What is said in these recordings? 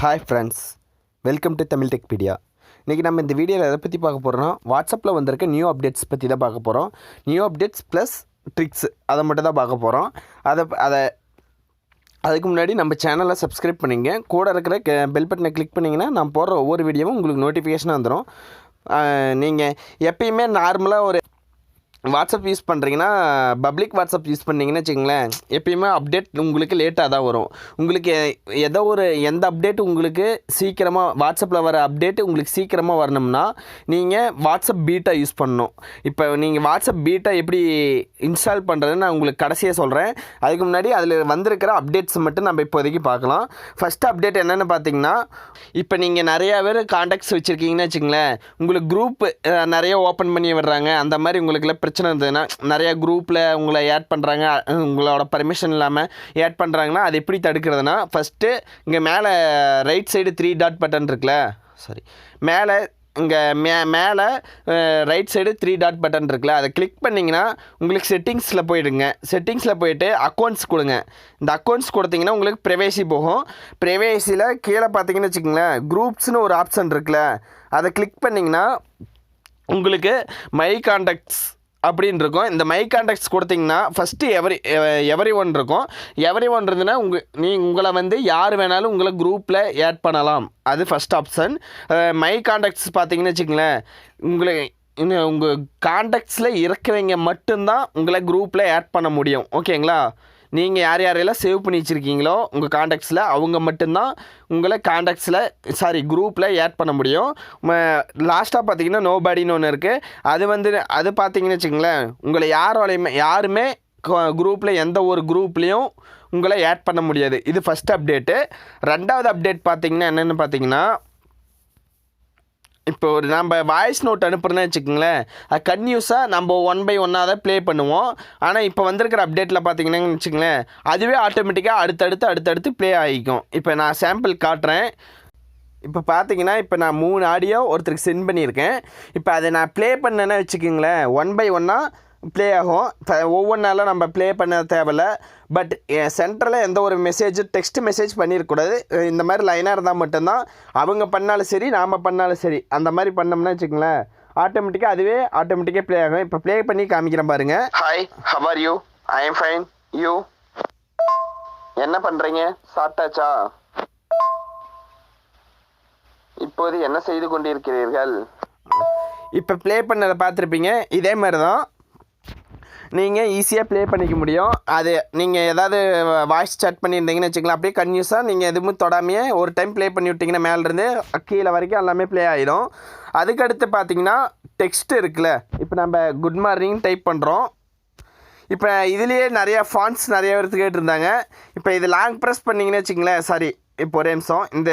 Hi friends welcome to Tamil Techpedia இன்றைக்கி நம்ம இந்த வீடியோவில் எதை பற்றி பார்க்க போகிறோம்னா வாட்ஸ்அப்பில் வந்திருக்க நியூ அப்டேட்ஸ் பற்றி தான் பார்க்க போகிறோம் நியூ அப்டேட்ஸ் ப்ளஸ் ட்ரிக்ஸ் அதை மட்டும் தான் பார்க்க போகிறோம் அதை அதை அதுக்கு முன்னாடி நம்ம சேனலை சப்ஸ்கிரைப் பண்ணிங்க. கூட இருக்கிற பெல் பட்டனை கிளிக் பண்ணிங்கன்னா நான் போடுற ஒவ்வொரு வீடியோவும் உங்களுக்கு நோட்டிஃபிகேஷனாக வந்துடும் நீங்கள் எப்பயுமே நார்மலாக ஒரு வாட்ஸ்அப் யூஸ் பண்ணுறீங்கன்னா பப்ளிக் வாட்ஸ்அப் யூஸ் பண்ணிங்கன்னு வச்சுங்களேன் எப்பயுமே அப்டேட் உங்களுக்கு லேட்டாக தான் வரும். உங்களுக்கு ஏதோ ஒரு எந்த அப்டேட் உங்களுக்கு சீக்கிரமாக வாட்ஸ்அப்பில் வர அப்டேட் உங்களுக்கு சீக்கிரமாக வரணும்னா நீங்கள் வாட்ஸ்அப் பீட்டா யூஸ் பண்ணணும். இப்போ நீங்கள் வாட்ஸ்அப் பீட்டா எப்படி இன்ஸ்டால் பண்ணுறதுன்னு நான் உங்களுக்கு கடைசியாக சொல்கிறேன் அதுக்கு முன்னாடி அதில் வந்திருக்கிற அப்டேட்ஸ் மட்டும் நம்ம இப்போதைக்கு பார்க்கலாம். ஃபஸ்ட் அப்டேட் என்னென்னு பார்த்தீங்கன்னா இப்போ நீங்கள் நிறையா பேர் காண்டாக்ட்ஸ் வச்சுருக்கீங்கன்னு வச்சுங்களேன் உங்களுக்கு குரூப் நிறைய ஓப்பன் பண்ணி விடுறாங்க. அந்த மாதிரி உங்களுக்குலாம் பிரச்சனை இருந்ததுன்னா நிறையா குரூப்பில் உங்களை ஆட் பண்ணுறாங்க உங்களோட பர்மிஷன் இல்லாமல் ஆட் பண்ணுறாங்கன்னா அது எப்படி தடுக்கிறதுனா ஃபஸ்ட்டு இங்கே மேலே right side three dot button இருக்குல்ல சாரி மேலே இங்கே மே மேலே right side three dot button இருக்குல்ல அதை கிளிக் பண்ணிங்கன்னா உங்களுக்கு செட்டிங்ஸில் போயிடுங்க. செட்டிங்ஸில் போயிட்டு அக்கௌண்ட்ஸ் கொடுங்க. இந்த அக்கௌண்ட்ஸ் கொடுத்தீங்கன்னா உங்களுக்கு ப்ரைவேசி போகும். ப்ரைவேசியில் கீழே பார்த்தீங்கன்னு வச்சுக்கோங்களேன் குரூப்ஸ்னு ஒரு ஆப்ஷன் இருக்குல்ல அதை கிளிக் பண்ணிங்கன்னா உங்களுக்கு மை காண்டாக்ட்ஸ் அப்படின்னு இருக்கும் இந்த மை கான்டாக்ட்ஸ் கொடுத்தீங்கன்னா ஃபஸ்ட்டு எவரி எவரி ஒன் இருக்கும். எவரி ஒன் இருந்துன்னா உங்கள் நீ உங்களை வந்து யார் வேணாலும் உங்களை குரூப்பில் ஆட் பண்ணலாம். அது ஃபஸ்ட் ஆப்ஷன் மை கான்டாக்ட்ஸ் பார்த்தீங்கன்னு வச்சுங்களேன் உங்களை உங்கள் கான்டாக்ட்ஸில் இருக்கிறவங்க மட்டும்தான் உங்களை குரூப்பில் ஆட் பண்ண முடியும். ஓகேங்களா நீங்கள் யார் யாரையெல்லாம் சேவ் பண்ணி வச்சுருக்கீங்களோ உங்கள் காண்டாக்ட்ஸில் அவங்க மட்டும்தான் உங்களை காண்டாக்ட்ஸில் சாரி குரூப்பில் ஆட் பண்ண முடியும். லாஸ்ட்டாக பார்த்தீங்கன்னா நோபாடின்னு ஒன்று இருக்குது அது வந்து அது பார்த்தீங்கன்னு வச்சுங்களேன் உங்களை யாரோடையுமே யாருமே குரூப்பில் எந்த ஒரு குரூப்லேயும் உங்களை ஆட் பண்ண முடியாது. இது ஃபஸ்ட் அப்டேட்டு ரெண்டாவது அப்டேட் பார்த்தீங்கன்னா என்னென்னு பார்த்தீங்கன்னா இப்போ ஒரு நம்ம வாய்ஸ் நோட் அனுப்புகிறேன்னு வச்சுக்கோங்களேன். அது கன்யூஸாக நம்ம ஒன் பை ஒன்னாக தான் ப்ளே பண்ணுவோம். ஆனால் இப்போ வந்திருக்கிற அப்டேட்டில் பார்த்தீங்கன்னா வச்சுக்கோங்களேன் அதுவே ஆட்டோமேட்டிக்காக அடுத்தடுத்து அடுத்தடுத்து ப்ளே ஆகிக்கும். இப்போ நான் சாம்பிள் காட்டுறேன். இப்போ பார்த்தீங்கன்னா இப்போ நான் மூணு ஆடியோ ஒருத்தருக்கு சென்ட் பண்ணியிருக்கேன். இப்போ அதை நான் ப்ளே பண்ணேன்னு வச்சுக்கோங்களேன் ஒன் பை ஒன்னாக ப்ளே ஆகும் இப்போ ஒவ்வொன்றாலும் நம்ம ப்ளே பண்ண தேவையில்ல. பட் சென்டரில் எந்த ஒரு மெசேஜ் டெக்ஸ்ட் மெசேஜ் பண்ணியிருக்கூடாது இந்த மாதிரி லைனாக இருந்தால் மட்டும்தான் அவங்க பண்ணாலும் சரி நாம் பண்ணாலும் சரி. அந்த மாதிரி பண்ணோம்னா வச்சுக்கோங்களேன் ஆட்டோமேட்டிக்காக அதுவே ஆட்டோமேட்டிக்காக ப்ளே ஆகும். இப்போ ப்ளே பண்ணி காமிக்கிறேன் பாருங்க. Hi how are you I am fine you என்ன பண்ணுறீங்க சாப்பிட்டாச்சா? இப்போது என்ன செய்து கொண்டிருக்கிறீர்கள்? இப்போ ப்ளே பண்ணதை பார்த்துருப்பீங்க. இதே மாதிரி தான் நீங்கள் ஈஸியாக ப்ளே பண்ணிக்க முடியும். அது நீங்கள் ஏதாவது வாய்ஸ் chat பண்ணியிருந்தீங்கன்னு வச்சுக்கலாம் அப்படியே கன்யூஸாக நீங்கள் எதுவும் தொடாமையே ஒரு டைம் ப்ளே பண்ணி விட்டிங்கன்னா மேலேருந்து கீழே வரைக்கும் எல்லாமே ப்ளே ஆகிடும் அதுக்கடுத்து பார்த்தீங்கன்னா டெக்ஸ்ட் இருக்குல்ல இப்போ நம்ம குட் மார்னிங் டைப் பண்ணுறோம் இப்போ இதுலேயே நிறைய ஃபாண்ட்ஸ் நிறைய பேர் கேட்டிருந்தாங்க. இப்போ இது லாங் ப்ரெஸ் பண்ணிங்கன்னு வச்சுங்களேன் சாரி இப்போ ஒரே நிமிஷம். இந்த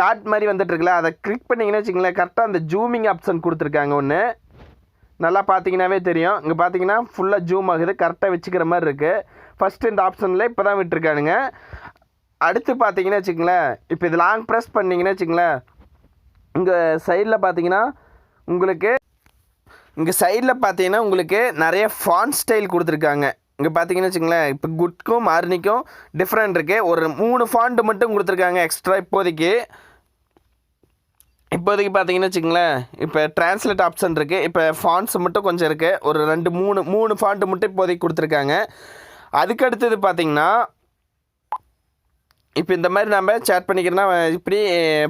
டாட் மாதிரி வந்துட்டுருக்குல்ல அதை கிளிக் பண்ணிங்கன்னு வச்சுங்களேன் கரெக்டாக அந்த ஜூமிங் ஆப்ஷன் கொடுத்துருக்காங்க ஒன்று நல்லா பார்த்தீங்கன்னாவே தெரியும். இங்கே பார்த்தீங்கன்னா ஃபுல்லாக ஜூம் ஆகுது. கரெக்டாக வச்சுக்கிற மாதிரி இருக்குது ஃபஸ்ட்டு இந்த ஆப்ஷனில் இப்போ தான் விட்டுருக்கானுங்க. அடுத்து பார்த்தீங்கன்னா வச்சுங்களேன் இப்போ இது லாங் ப்ரெஸ் பண்ணிங்கன்னா வச்சுங்களேன் இங்கே சைடில் பார்த்தீங்கன்னா உங்களுக்கு இங்கே சைடில் பார்த்தீங்கன்னா உங்களுக்கு நிறைய ஃபான் ஸ்டைல் கொடுத்துருக்காங்க. இங்கே பார்த்தீங்கன்னு வச்சுங்களேன் இப்போ குட்க்கும் மார்னிக்கும் டிஃப்ரெண்ட் இருக்குது ஒரு மூணு ஃபாண்ட் மட்டும் கொடுத்துருக்காங்க எக்ஸ்ட்ரா இப்போதைக்கு. இப்போதைக்கு பார்த்தீங்கன்னு வச்சுங்களேன் இப்போ டிரான்ஸ்லேட் ஆப்ஷன் இருக்குது இப்போ ஃபாண்ட்ஸ் மட்டும் கொஞ்சம் இருக்குது ஒரு ரெண்டு மூணு மூணு ஃபாண்ட் மட்டும் இப்போதைக்கு கொடுத்துருக்காங்க. அதுக்கு அடுத்தது பார்த்தீங்கன்னா இப்போ இந்த மாதிரி நம்ம சேட் பண்ணிக்கிறோன்னா இப்படி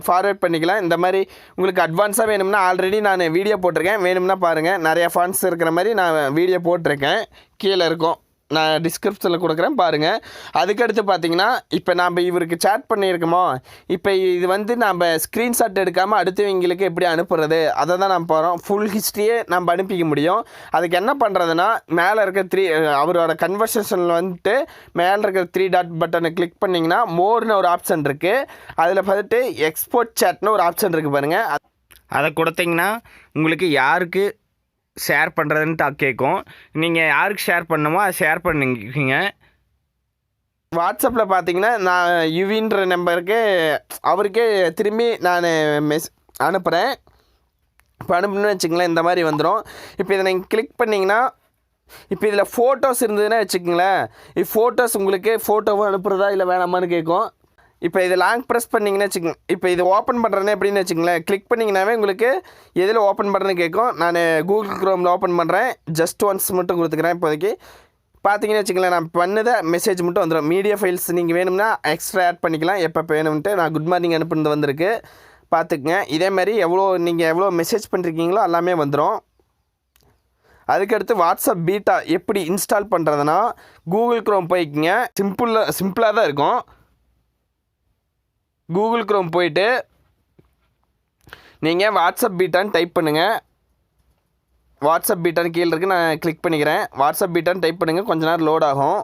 ஃபார்வேர்ட் பண்ணிக்கலாம். இந்த மாதிரி உங்களுக்கு அட்வான்ஸாக வேணும்னா ஆல்ரெடி நான் வீடியோ போட்டிருக்கேன். வேணும்னா பாருங்கள் நிறையா ஃபாண்ட்ஸ் இருக்கிற மாதிரி நான் வீடியோ போட்டிருக்கேன். கீழே இருக்கும். நான் டிஸ்கிரிப்ஷனில் கொடுக்குறேன் பாருங்கள் அதுக்கடுத்து பார்த்தீங்கன்னா இப்போ நாம் இவருக்கு சேட் பண்ணியிருக்கோமோ இப்போ இது வந்து நம்ம ஸ்க்ரீன்ஷாட் எடுக்காமல் அடுத்தவங்களுக்கு எப்படி அனுப்புறது அதை தான் நம்ம போகிறோம் ஃபுல் ஹிஸ்ட்ரியே நம்ம அனுப்பிக்க முடியும். அதுக்கு என்ன பண்ணுறதுன்னா மேலே இருக்க த்ரீ அவரோட கன்வர்சேஷனில் வந்துட்டு மேலே இருக்கிற த்ரீ டாட் பட்டனை கிளிக் பண்ணிங்கன்னா மோர்னு ஒரு ஆப்ஷன் இருக்குது அதில் பார்த்துட்டு எக்ஸ்போர்ட் சேட்னு ஒரு ஆப்ஷன் இருக்குது பாருங்கள் அதை கொடுத்தீங்கன்னா உங்களுக்கு யாருக்கு ஷேர் பண்ணுறதுன்ட்டு கேட்கும் நீங்கள் யாருக்கு ஷேர் பண்ணுமோ அதை ஷேர் பண்ணிக்கிங்க. வாட்ஸ்அப்பில் பார்த்தீங்கன்னா நான் யுவின்ற நம்பருக்கு அவருக்கே திரும்பி நான் மெஸ் அனுப்புகிறேன் இப்போ அனுப்பணும்னு வச்சுக்கங்களேன் இந்த மாதிரி வந்துடும் இப்போ இதை நீங்கள் கிளிக் பண்ணிங்கன்னா இப்போ இதில் ஃபோட்டோஸ் இருந்ததுன்னா வச்சுக்கோங்களேன். இப்போ ஃபோட்டோஸ் உங்களுக்கு ஃபோட்டோவும் அனுப்புகிறதா இல்லை வேணாமான்னு கேட்கும் இப்போ இது லாங் ப்ரெஸ் பண்ணிங்கன்னு வச்சுக்கோங்க. இப்போ இது ஓப்பன் பண்ணுறேன்னு எப்படின்னு வச்சுங்களேன் கிளிக் பண்ணிங்கனாவே உங்களுக்கு எதில் ஓப்பன் பண்ணுறேன்னு கேட்கும். நான் கூகுள் க்ரோமில் ஓப்பன் பண்ணுறேன் ஜஸ்ட் ஒன்ஸ் மட்டும் கொடுத்துக்கிறேன் இப்போதைக்கு. பார்த்தீங்கன்னு வச்சுக்கங்களேன் நான் பண்ணதை மெசேஜ் மட்டும் வந்துடும் மீடியா ஃபைல்ஸ் நீங்கள் வேணும்னா எக்ஸ்ட்ரா ஆட் பண்ணிக்கலாம். எப்போ வேணும்ன்ட்டு நான் குட் மார்னிங் அனுப்புனது வந்திருக்கு. பார்த்துக்குங்க. இதே மாதிரி எவ்வளோ நீங்கள் எவ்வளோ மெசேஜ் பண்ணிருக்கீங்களோ எல்லாமே வந்துடும் அதுக்கடுத்து வாட்ஸ்அப் பீட்டா எப்படி இன்ஸ்டால் பண்ணுறதுனா கூகுள் க்ரோம் போய்க்குங்க. சிம்பிளாக சிம்பிளாக தான் இருக்கும். கூகுள் க்ரோம் போயிட்டு நீங்கள் வாட்ஸ்அப் பீட்டான்னு டைப் பண்ணுங்கள் வாட்ஸ்அப் பீட்டான்னு கீழே இருக்குது நான் கிளிக் பண்ணிக்கிறேன். வாட்ஸ்அப் பீட்டான்னு டைப் பண்ணுங்கள் கொஞ்ச நேரம் லோட் ஆகும்.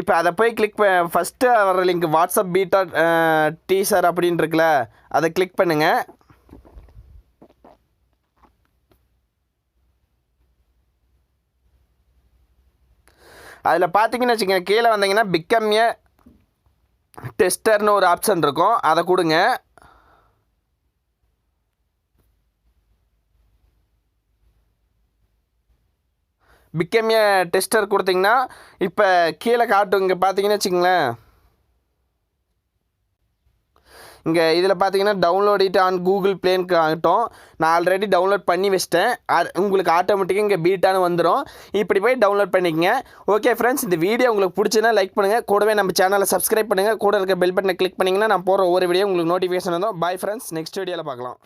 இப்போ அதை போய் கிளிக் ஃபஸ்ட்டு வர லிங்க் வாட்ஸ்அப் பீட்டா டீசர் அப்படின்னு இருக்குல்ல அதை கிளிக் பண்ணுங்கள் அதில் பார்த்தீங்கன்னு வச்சுக்கோங்க கீழே வந்தீங்கன்னா பிக்கம் ஏ டெஸ்டர்னு ஒரு ஆப்ஷன் இருக்கும். அதை கொடுங்க. பிகேமிய ஏ டெஸ்டர் கொடுத்தீங்கன்னா இப்போ கீழே காட்டுங்க பார்த்தீங்கன்னு வச்சுங்களேன் இங்கே இதில் பார்த்தீங்கன்னா டவுன்லோட் இட் ஆன் கூகுள் பிளேனுக்கு ஆகட்டும் நான் ஆல்ரெடி டவுன்லோட் பண்ணி வச்சிட்டேன். அது உங்களுக்கு ஆட்டோமேட்டிக்காக இங்கே பீட்டானு வந்துடும் இப்படி போய் டவுன்லோட் பண்ணிக்கங்க. ஓகே ஃப்ரெண்ட்ஸ் இந்த வீடியோ உங்களுக்கு பிடிச்சதுன்னா லைக் பண்ணுங்கள் கூடவே நம்ம சேனலை சப்ஸ்கிரைப் பண்ணுங்கள் கூட இருக்க பெல் பட்டனை கிளிக் பண்ணிங்கன்னா நான் போகிற ஒவ்வொரு வீடியோ உங்களுக்கு நோட்டிஃபிகேஷன் வந்தோம் பாய் ஃப்ரெண்ட்ஸ் நெக்ஸ்ட் வீடியோவில் பார்க்கலாம்.